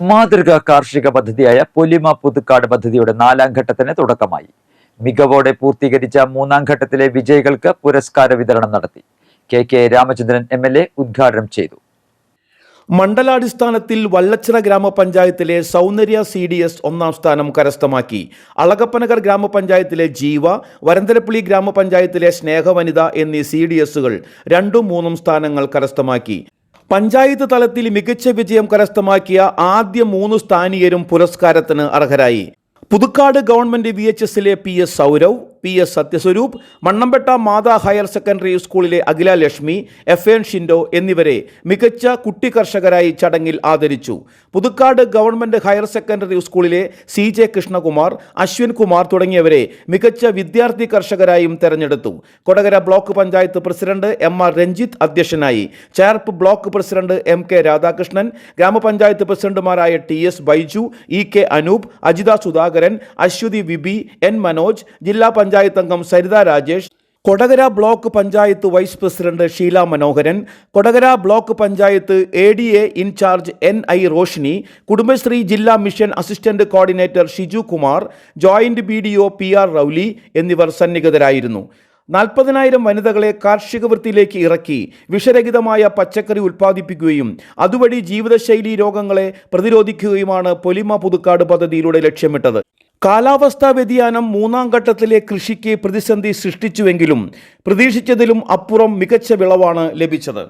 മാതൃകാ കാർഷിക പദ്ധതിയായ പൊലിമ പുതുക്കാട് പദ്ധതിയുടെ നാലാം ഘട്ടത്തിന് തുടക്കമായി. മികവോടെ പൂർത്തീകരിച്ച മൂന്നാം ഘട്ടത്തിലെ വിജയികൾക്ക് പുരസ്കാര വിതരണം നടത്തി. K K Ramachandran M L A ഉദ്ഘാടനം ചെയ്തു. മണ്ഡലാടിസ്ഥാനത്തിൽ വള്ളച്ചിറ ഗ്രാമപഞ്ചായത്തിലെ സൗന്ദര്യ സി ഡി എസ് ഒന്നാം സ്ഥാനം കരസ്ഥമാക്കി. അളകപ്പനഗർ ഗ്രാമപഞ്ചായത്തിലെ ജീവ വരന്തരപ്പള്ളി ഗ്രാമപഞ്ചായത്തിലെ സ്നേഹവനിത എന്നീ സി ഡി എസുകൾ രണ്ടും മൂന്നും സ്ഥാനങ്ങൾ കരസ്ഥമാക്കി. പഞ്ചായത്ത് തലത്തിൽ മികച്ച വിജയം കരസ്ഥമാക്കിയ ആദ്യ മൂന്ന് സ്ഥാനീയരും പുരസ്കാരത്തിന് അർഹരായി. പുതുക്കാട് ഗവൺമെന്റ് വി എച്ച് എസിലെ P S Sourav P S Sathyaswaroop Mannampetta Matha higher secondary സ്കൂളിലെ അഖില ലക്ഷ്മി എഫ് എൻ ഷിൻഡോ എന്നിവരെ മികച്ച കുട്ടി കർഷകരായി ചടങ്ങിൽ ആദരിച്ചു. പുതുക്കാട് ഗവൺമെന്റ് ഹയർ സെക്കൻഡറി സ്കൂളിലെ സി ജെ കൃഷ്ണകുമാർ അശ്വിൻ കുമാർ തുടങ്ങിയവരെ മികച്ച വിദ്യാർത്ഥി കർഷകരായും തെരഞ്ഞെടുത്തു. Kodakara block panchayat president M R Ranjith അധ്യക്ഷനായി. Cherpu block president M K Radhakrishnan ഗ്രാമപഞ്ചായത്ത് പ്രസിഡന്റുമാരായ T S Baiju E K Anoop Ajitha Sudhakaran Aswathy V B N Manoj ജില്ലാ പഞ്ചായത്ത് അംഗം Saritha Rajesh Kodakara block panchayat vice president Sheela Manoharan Kodakara block panchayat A D A incharge N I Roshini Kudumbashree ജില്ലാ mission assistant coordinator Shiju Kumar joint B D O P R റൌലി എന്നിവർ സന്നിഹിതരായിരുന്നു. നാൽപ്പതിനായിരം വനിതകളെ കാർഷിക വൃത്തിയിലേക്ക് ഇറക്കി വിഷരഹിതമായ പച്ചക്കറി ഉൽപ്പാദിപ്പിക്കുകയും അതുവഴി ജീവിതശൈലി രോഗങ്ങളെ പ്രതിരോധിക്കുകയുമാണ് പൊലിമ പുതുക്കാട് പദ്ധതിയിലൂടെ ലക്ഷ്യമിട്ടത്. കാലാവസ്ഥാ വ്യതിയാനം മൂന്നാം ഘട്ടത്തിലെ കൃഷിക്ക് പ്രതിസന്ധി സൃഷ്ടിച്ചുവെങ്കിലും പ്രതീക്ഷിച്ചതിലും അപ്പുറം മികച്ച വിളവാണ് ലഭിച്ചത്.